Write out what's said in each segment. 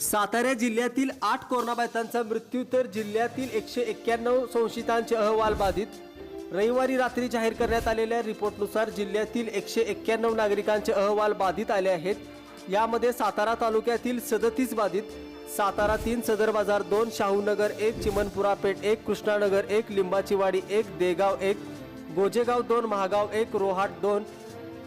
सातारा जिल्ह्यातील आठ कोरोनाबाधितांचा मृत्यू तर जिल्ह्यातील एकशे एक्क्याण्णव संशयितांचे अहवाल बाधित. रविवारी रात्री जाहीर करण्यात आलेल्या रिपोर्टनुसार जिल्ह्यातील एकशे एक्क्याण्णव नागरिकांचे अहवाल बाधित आले आहेत. यामध्ये सातारा तालुक्यातील सदतीस बाधित सातारा तीन सदर बाजार दोन शाहूनगर एक चिमनपुरा पेठ एक कृष्णानगर एक लिंबाचीवाडी एक देगाव एक गोजेगाव दोन महागाव एक रोहाट दोन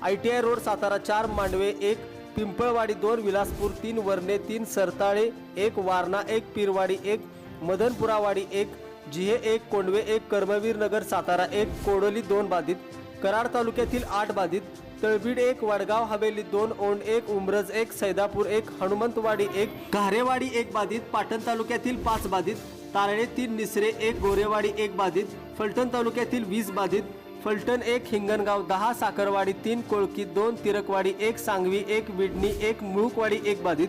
I T I road Satara चार मांडवे एक पिंपळवाडी दोन विलासपूर तीन वर्णे तीन सरताळे एक वारणा एक पीरवाडी एक मदनपुरावाडी एक जिहे एक कोंडवे एक कर्मवीर नगर सातारा एक कोडोली दोन बाधित कराड तालुक्यातील आठ बाधित तळबीड एक वडगाव हवेली दोन ओंड एक उमरज एक सैदापूर एक हनुमंतवाडी एक घारेवाडी एक बाधित पाटण तालुक्यातील पाच बाधित तारळे तीन निसरे एक गोरेवाडी एक बाधित फलटण तालुक्यातील वीस बाधित फलटण एक हिंगणगाव दहा साखरवाडी तीन कोळकी दोन तिरकवाडी एक सांगवी एक विडणी एक मुळूकवाडी एक बाधित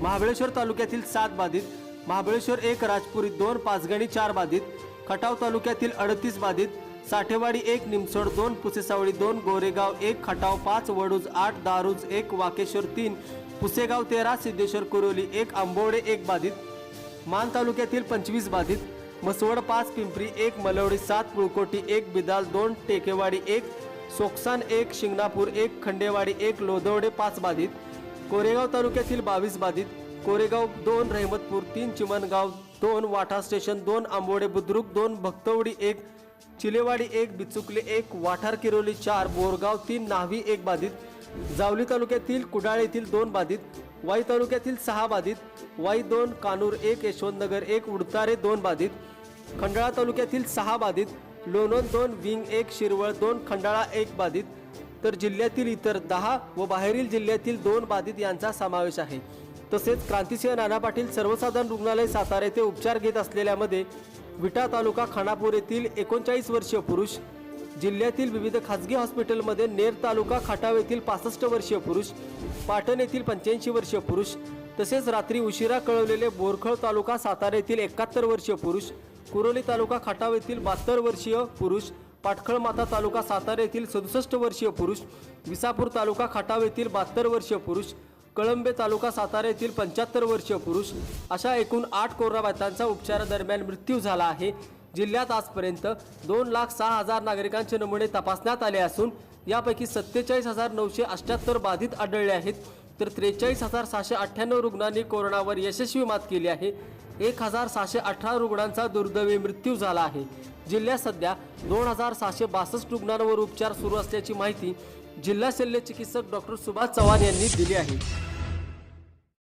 महाबळेश्वर तालुक्यातील सात बाधित महाबळेश्वर एक राजपुरी दोन पाचगणी चार बाधित खटाव तालुक्यातील अडतीस बाधित साठेवाडी एक निमसोड दोन पुसेसावळी दोन गोरेगाव एक खटाव पाच वडूज आठ दारूज एक वाकेश्वर तीन पुसेगाव तेरा सिद्धेश्वर कुरोली एक आंबोडे एक बाधित मान तालुक्यातील पंचवीस बाधित मसवड पाच पिंपरी एक मलवडी सात पुळकोटी एक बिदाल दोन टेकेवाडी एक सोकसान एक शिंगणापूर एक खंडेवाडी एक लोधवडे पाच बाधित. कोरेगाव तालुक्यातील बावीस बाधित. कोरेगाव दोन रहमतपूर तीन चिमनगाव दोन वाठा स्टेशन दोन आंबोडे बुद्रुक दोन भक्तवडी एक चिलेवाडी एक बिचुकले एक वाठार किरोली चार बोरगाव तीन नाव्ही एक बाधित. जावली तालुक्यातील कुडाळ येथील दोन बाधित. वाई तालुक्यातील सहा बाधित वाई दोन कानूर एक यशवंतनगर एक उडतारे दोन बाधित खंडाळा तालुक्यातील सहा बाधित लोणंद दोन विंग एक शिरवळ दोन खंडाळा एक बाधित तर जिल्ह्यातील इतर दहा व बाहेरील जिल्ह्यातील दोन बाधित यांचा समावेश आहे. तसेच क्रांतिसिंह नाना पाटील सर्वसाधारण रुग्णालय सातारा येथे उपचार घेत असलेल्यामध्ये विटा तालुका खानापूर येथील एकोणचाळीस वर्षीय पुरुष जिल्ह्यातील विविध खासगी हॉस्पिटलमध्ये नेर तालुका खाटाव येथील पासष्ट वर्षीय पुरुष पाटण येथील पंच्याऐंशी वर्षीय पुरुष तसेच रात्री उशिरा कळवलेले बोरखळ तालुका सातारा येथील एकाहत्तर वर्षीय पुरुष कुरोली तालुका खटाव येथील बहात्तर वर्षीय पुरुष पाटखळ माता तालुका सातारा येथील सदुसष्ट वर्षीय पुरुष विसापूर तालुका खटाव येथील बहात्तर वर्षीय पुरुष कळंबे तालुका सातारा येथील पंच्याहत्तर वर्षीय पुरुष अशा एकूण आठ कोरोनाबाधितांचा उपचारादरम्यान मृत्यू झाला आहे. जिल्ह्यात आजपर्यंत दोन लाख सहा हजार नागरिकांचे नमुने तपासण्यात आले असून यापैकी सत्तेचाळीस हजार नऊशे अठ्याहत्तर बाधित आढळले आहेत. तर त्रेचाळीस हजार सहाशे अठ्ठ्याण्णव रुग्णांनी कोरोनावर यशस्वी मात केली आहे. एक हजार सहाशे अठरा रुग्णांचा दुर्दैवी मृत्यू झाला आहे. जिल्ह्यात सध्या दोन हजार सहाशे बासष्ट रुग्णांवर उपचार सुरू असल्याची माहिती जिल्हा शल्य चिकित्सक डॉक्टर सुभाष चव्हाण यांनी दिली आहे.